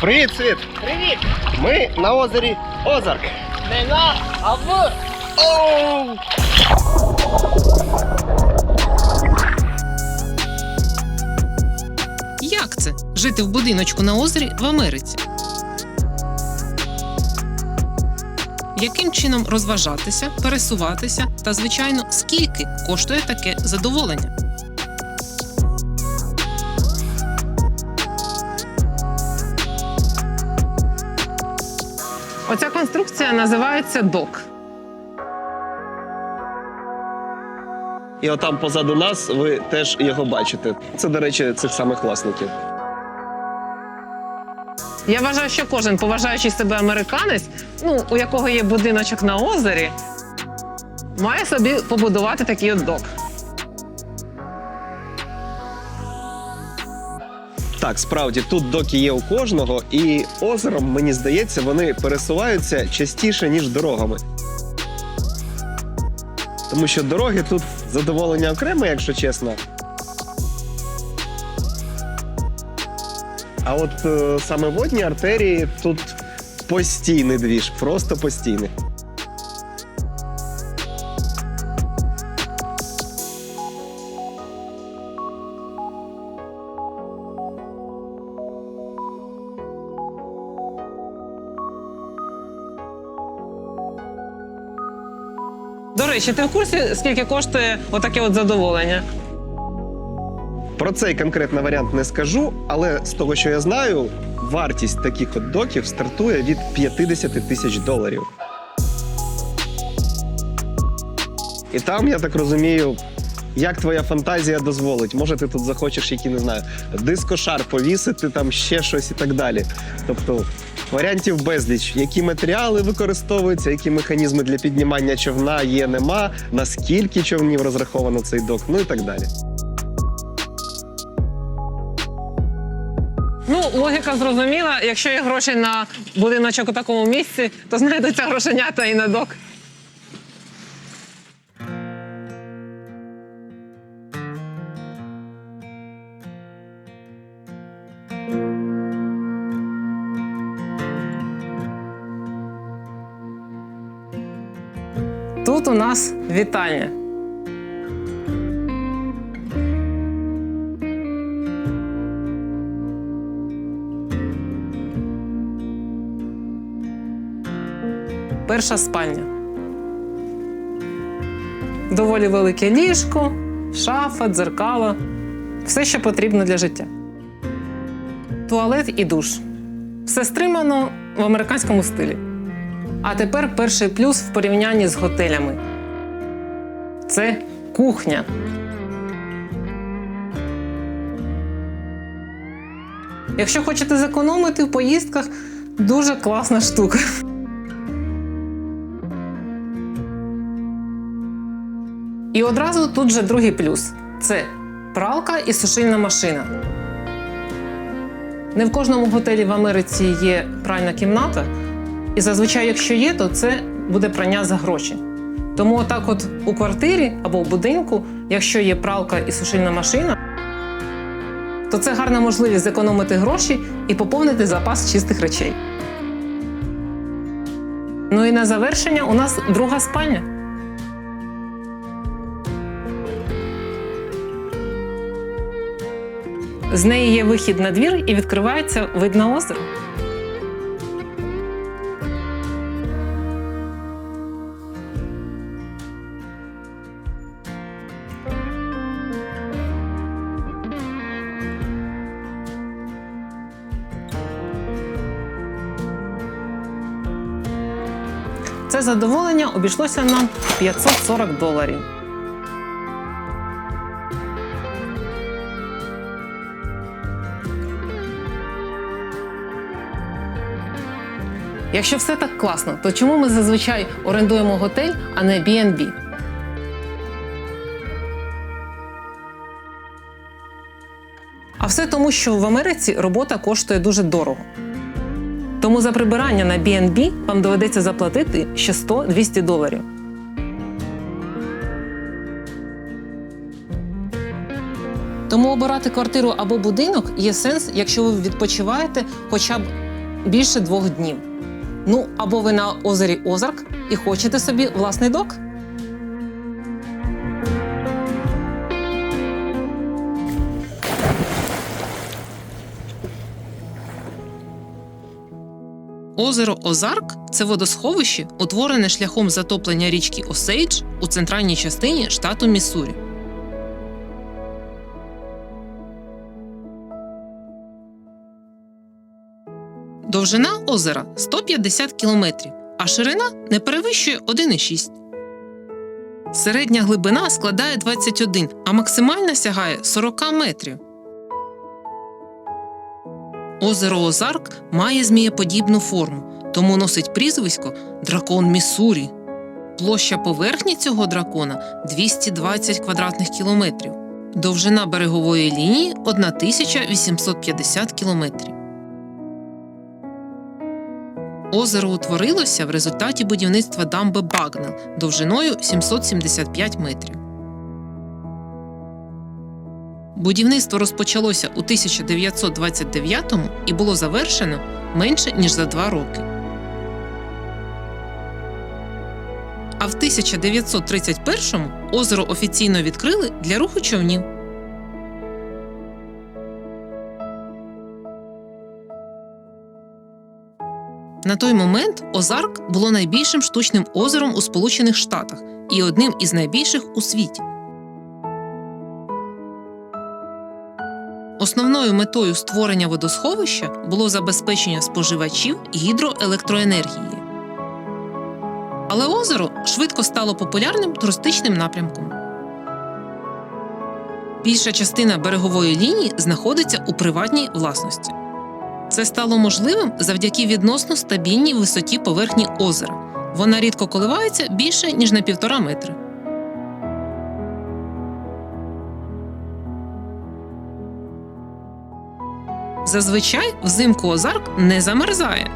Привіт, світ! Привіт! Ми на озері Озарк. Не на, а в. Оу! Як це жити в будиночку на озері в Америці? Яким чином розважатися, пересуватися та, звичайно, скільки коштує таке задоволення? Оця конструкція називається док. І отам позаду нас ви теж його бачите. Це, до речі, цих самих власників. Я вважаю, що кожен поважаючий себе американець, ну у якого є будиночок на озері, має собі побудувати такий от док. Так, справді тут доки є у кожного, і озером, мені здається, вони пересуваються частіше, ніж дорогами. Тому що дороги тут задоволення окреме, якщо чесно. А от е, саме водні артерії тут постійний двіж, просто постійний. Речі, ти в курсі, скільки коштує отаке от задоволення? Про цей конкретний варіант не скажу, але з того, що я знаю, вартість таких от доків стартує від 50 тисяч доларів. І там, я так розумію, як твоя фантазія дозволить. Може, ти тут захочеш, які не знаю, дискошар повісити, там ще щось і так далі. Тобто варіантів безліч, які матеріали використовуються, які механізми для піднімання човна є, нема, наскільки човнів розраховано цей док, ну і так далі. Ну, логіка зрозуміла. Якщо є гроші на будиночок у такому місці, то знайдуться грошенята і на док. Нас вітальня. Перша спальня. Доволі велике ліжко, шафа, дзеркало. Все, що потрібно для життя. Туалет і душ. Все стримано в американському стилі. А тепер перший плюс в порівнянні з готелями. Це кухня. Якщо хочете зекономити в поїздках, дуже класна штука. І одразу тут же другий плюс це пралка і сушильна машина. Не в кожному готелі в Америці є пральна кімната, і зазвичай, якщо є, то це буде прання за гроші. Тому отак, от у квартирі або в будинку, якщо є пралка і сушильна машина, то це гарна можливість зекономити гроші і поповнити запас чистих речей. Ну і на завершення у нас друга спальня. З неї є вихід на двір і відкривається вид на озеро. Задоволення обійшлося нам 540 доларів. Якщо все так класно, то чому ми зазвичай орендуємо готель, а не B&B? А все тому, що в Америці робота коштує дуже дорого. Тому за прибирання на BNB вам доведеться заплатити ще 100-200 доларів. Тому обирати квартиру або будинок є сенс, якщо ви відпочиваєте хоча б більше двох днів. Ну або ви на озері Озарк і хочете собі власний док. Озеро Озарк це водосховище, утворене шляхом затоплення річки Осейдж у центральній частині штату Міссурі. Довжина озера 150 кілометрів, а ширина не перевищує 1,6. Середня глибина складає 21, а максимальна сягає 40 метрів. Озеро Озарк має змієподібну форму, тому носить прізвисько Дракон Міссурі. Площа поверхні цього дракона 220 квадратних кілометрів. Довжина берегової лінії 1850 кілометрів. Озеро утворилося в результаті будівництва дамби Багнел довжиною 775 метрів. Будівництво розпочалося у 1929 і було завершено менше ніж за два роки. А в 1931-му озеро офіційно відкрили для руху човнів. На той момент Озарк було найбільшим штучним озером у Сполучених Штатах і одним із найбільших у світі. Основною метою створення водосховища було забезпечення споживачів гідроелектроенергії. Але озеро швидко стало популярним туристичним напрямком. Більша частина берегової лінії знаходиться у приватній власності. Це стало можливим завдяки відносно стабільній висоті поверхні озера. Вона рідко коливається більше ніж на півтора метри. Зазвичай взимку Озарк не замерзає.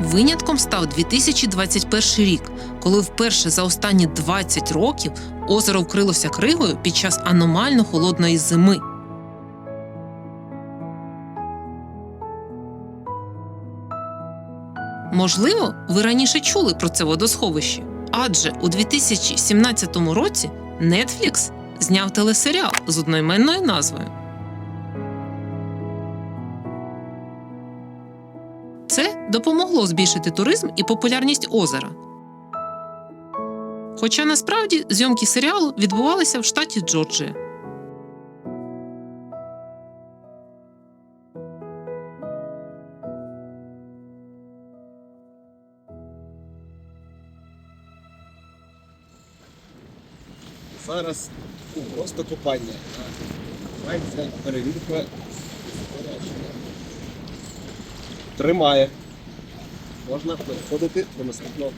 Винятком став 2021 рік, коли вперше за останні 20 років озеро вкрилося кригою під час аномально холодної зими. Можливо, ви раніше чули про це водосховище, адже у 2017 році Netflix зняв телесеріал з одноіменною назвою. Допомогло збільшити туризм і популярність озера. Хоча насправді зйомки серіалу відбувалися в штаті Джорджія. Зараз просто купання. Мається перевірка. Тримає. Можна переходити до наступного.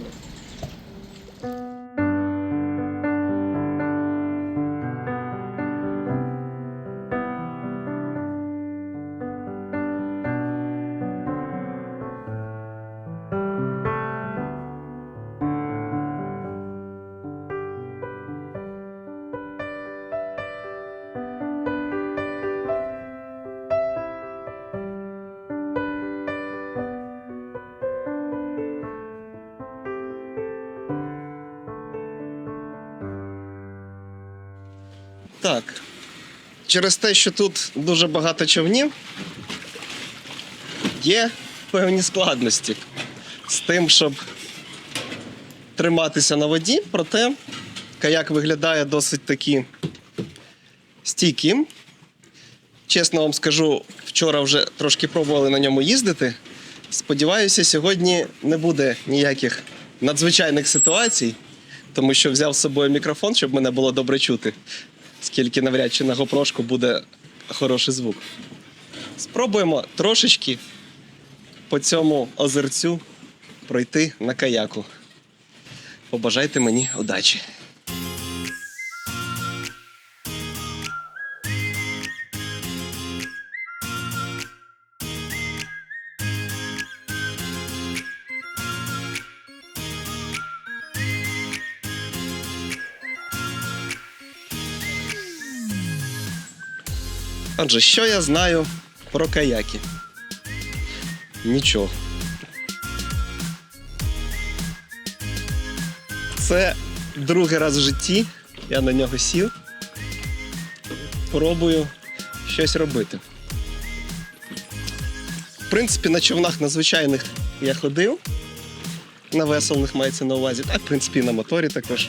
Так. Через те, що тут дуже багато човнів, є певні складності з тим, щоб триматися на воді, проте каяк виглядає досить таки стійким. Чесно вам скажу, вчора вже трошки пробували на ньому їздити. Сподіваюся, сьогодні не буде ніяких надзвичайних ситуацій, тому що взяв з собою мікрофон, щоб мене було добре чути, скільки навряд чи на гопрошку буде хороший звук. Спробуємо трошечки по цьому озерцю пройти на каяку. Побажайте мені удачі. Отже, що я знаю про каяки? Нічого. Це другий раз в житті. Я на нього сів. Пробую щось робити. В принципі, на човнах на звичайних я ходив. На веселних мається на увазі. Так, в принципі, на моторі також.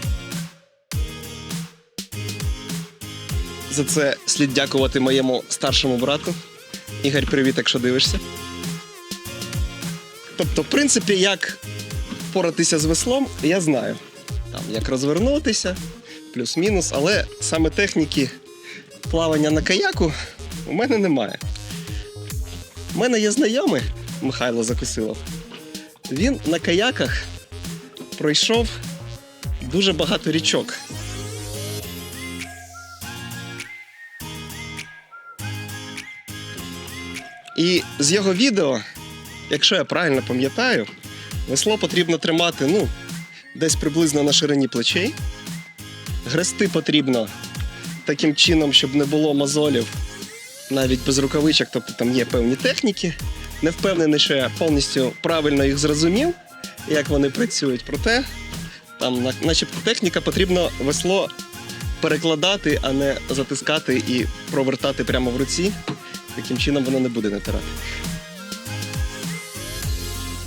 За це слід дякувати моєму старшому брату. Ігор, привіт, якщо дивишся. Тобто, в принципі, як впоратися з веслом, я знаю. Там, як розвернутися, плюс-мінус, але саме техніки плавання на каяку у мене немає. У мене є знайомий Михайло Закусилов. Він на каяках пройшов дуже багато річок. І з його відео, якщо я правильно пам'ятаю, весло потрібно тримати ну, десь приблизно на ширині плечей. Грести потрібно таким чином, щоб не було мозолів навіть без рукавичок, тобто там є певні техніки. Не впевнений, що я повністю правильно їх зрозумів, як вони працюють. Проте там, начебто, техніка потрібно весло перекладати, а не затискати і провертати прямо в руці. Таким чином воно не буде натирати.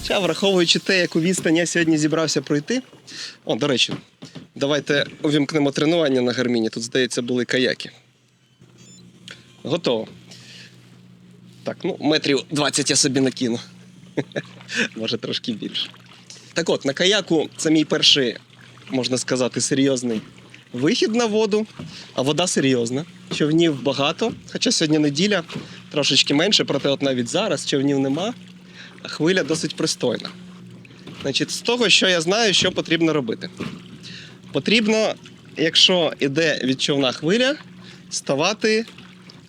Хоча, враховуючи те, яку відстань я сьогодні зібрався пройти. О, до речі, давайте увімкнемо тренування на гарміні. Тут, здається, були каяки. Готово. Так, ну, метрів 20 я собі накину. Може, трошки більше. Так от, на каяку це мій перший, можна сказати, серйозний вихід на воду, а вода серйозна. Човнів багато, хоча сьогодні неділя, трошечки менше, проте от навіть зараз човнів нема, а хвиля досить пристойна. Значить, з того, що я знаю, що потрібно робити. Потрібно, якщо йде від човна хвиля, ставати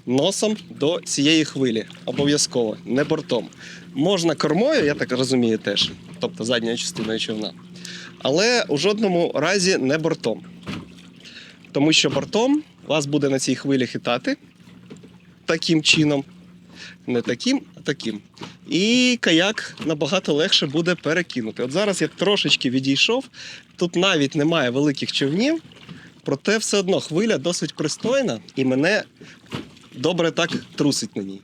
носом до цієї хвилі. Обов'язково, не бортом. Можна кормою, я так розумію, теж, тобто задньою частиною човна. Але у жодному разі не бортом. Тому що бортом вас буде на цій хвилі хитати таким чином. Не таким, а таким. І каяк набагато легше буде перекинути. От зараз я трошечки відійшов. Тут навіть немає великих човнів, проте все одно хвиля досить пристойна і мене добре так трусить на ній.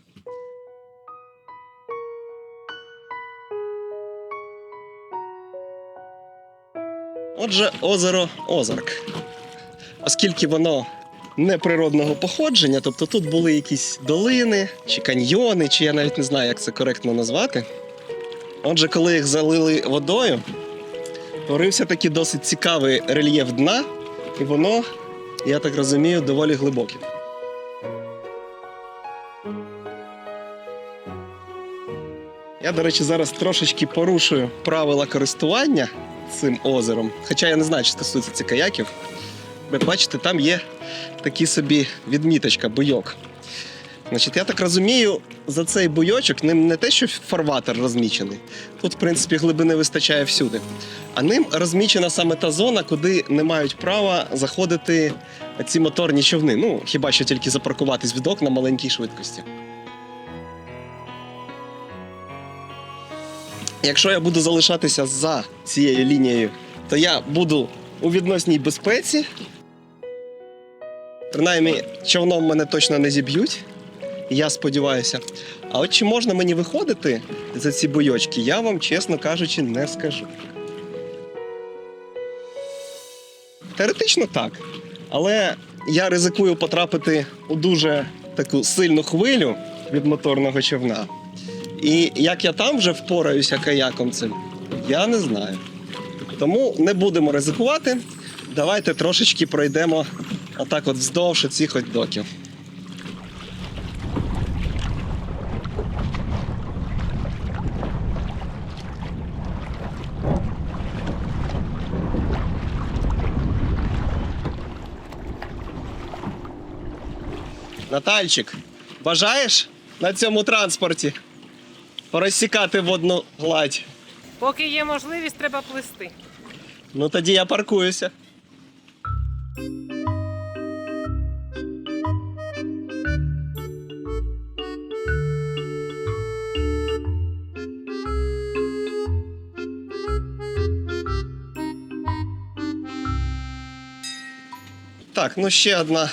Отже, озеро Озарк. Оскільки воно неприродного походження, тобто тут були якісь долини чи каньйони, чи я навіть не знаю, як це коректно назвати. Отже, коли їх залили водою, творився такий досить цікавий рельєф дна, і воно, я так розумію, доволі глибоке. Я, до речі, зараз трошечки порушую правила користування цим озером. Хоча я не знаю, чи стосується це каяків. Ви бачите, там є такий собі відміточка, буйок. Значить, я так розумію, за цей буйочок ним не те, що фарватер розмічений. Тут, в принципі, глибини вистачає всюди. А ним розмічена саме та зона, куди не мають права заходити ці моторні човни. Ну, хіба що тільки запаркуватись в док на маленькій швидкості. Якщо я буду залишатися за цією лінією, то я буду у відносній безпеці. Принаймні, човном мене точно не зіб'ють. Я сподіваюся. А от чи можна мені виходити за ці бойочки, я вам, чесно кажучи, не скажу. Теоретично так. Але я ризикую потрапити у дуже таку сильну хвилю від моторного човна. І як я там вже впораюся каяком цим, я не знаю. Тому не будемо ризикувати. Давайте трошечки пройдемо отак от вздовж цих от доків. Натальчик, бажаєш на цьому транспорті порозсікати водну гладь? Поки є можливість, треба плисти. Ну тоді я паркуюся. Так, ну ще одна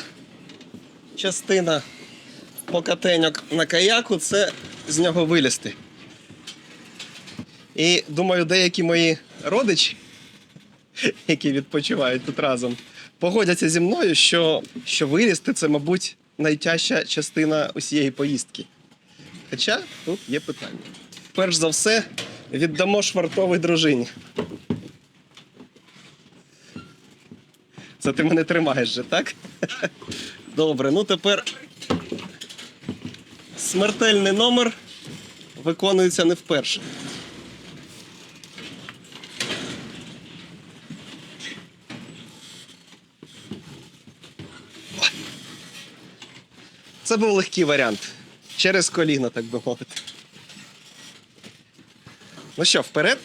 частина покатеньок на каяку це з нього вилізти. І думаю, деякі мої родичі, які відпочивають тут разом, погодяться зі мною, що, що вилізти це, мабуть, найтяжча частина усієї поїздки. Хоча тут є питання. Перш за все, віддамо швартовій дружині. Це ти мене тримаєш же, так? Добре, ну тепер смертельний номер виконується не вперше. Це був легкий варіант. Через коліно, так би мовити. Ну що, вперед?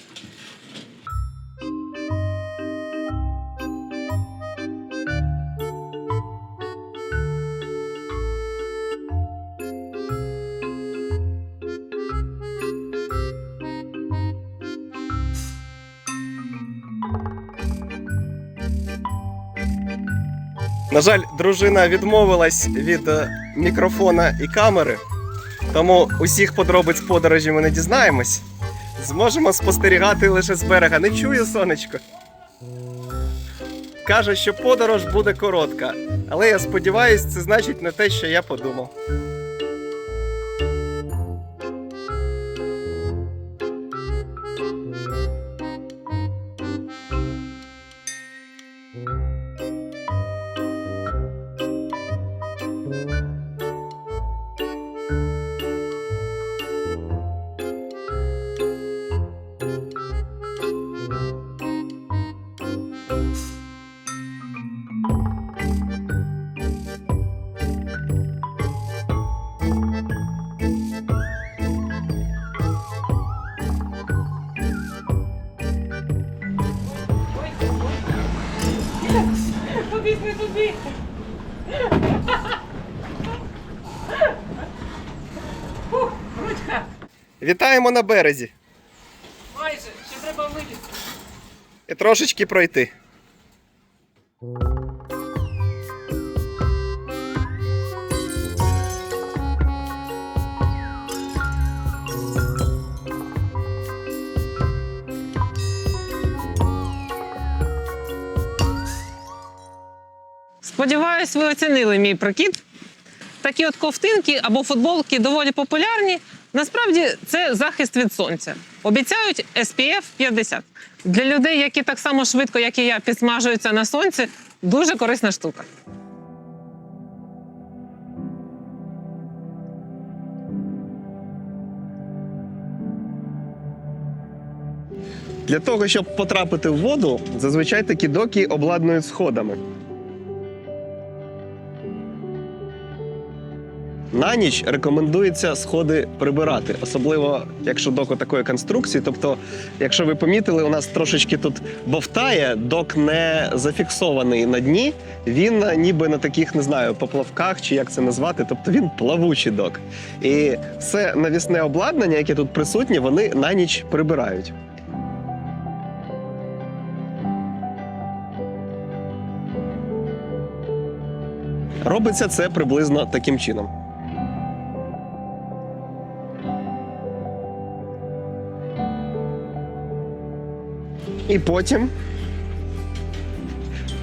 На жаль, дружина відмовилась від е, мікрофона і камери, тому усіх подробиць подорожі ми не дізнаємось. Зможемо спостерігати лише з берега. Не чую сонечко. Каже, що подорож буде коротка, але я сподіваюся, це значить не те, що я подумав. Вітаємо на березі. Майже, ще треба вилізти. І трошечки пройти. Сподіваюсь, ви оцінили мій прикид. Такі от ковтинки або футболки доволі популярні. Насправді це захист від сонця. Обіцяють SPF 50. Для людей, які так само швидко, як і я, підсмажуються на сонці, дуже корисна штука. Для того, щоб потрапити в воду, зазвичай такі доки обладнують сходами. На ніч рекомендується сходи прибирати, особливо якщо док такої конструкції. Тобто, якщо ви помітили, у нас трошечки тут бовтає, док не зафіксований на дні. Він ніби на таких, не знаю, поплавках чи як це назвати. Тобто він плавучий док. І все навісне обладнання, яке тут присутнє, вони на ніч прибирають. Робиться це приблизно таким чином. І потім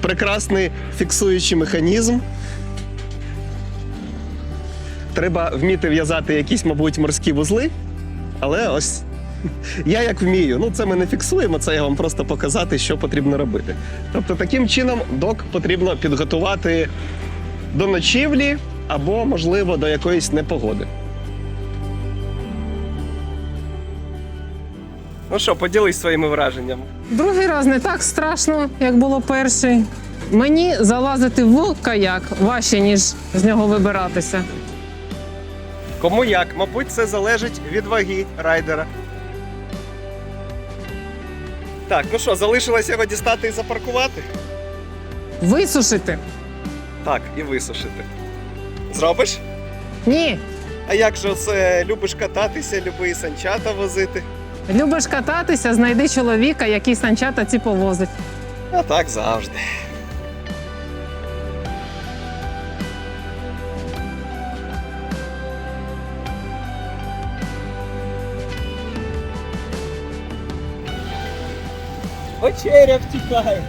прекрасний фіксуючий механізм. Треба вміти в'язати якісь, мабуть, морські вузли, але ось я як вмію. Ну, це ми не фіксуємо, це я вам просто показати, що потрібно робити. Тобто, таким чином док потрібно підготувати до ночівлі або, можливо, до якоїсь непогоди. Ну що, поділись своїми враженнями. Другий раз не так страшно, як було перший. Мені залазити в каяк важче, ніж з нього вибиратися. Кому як? Мабуть, це залежить від ваги райдера. Так, ну що, залишилося його дістати і запаркувати? Висушити? Так, і висушити. Зробиш? Ні. А як же це любиш кататися, люби і санчата возити? Любиш кататися, знайди чоловіка, який санчата ці повозить. А так завжди. Вечеря втікає.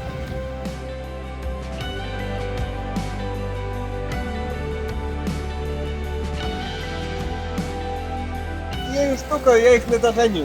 Я їх штукаю, я їх не доганю.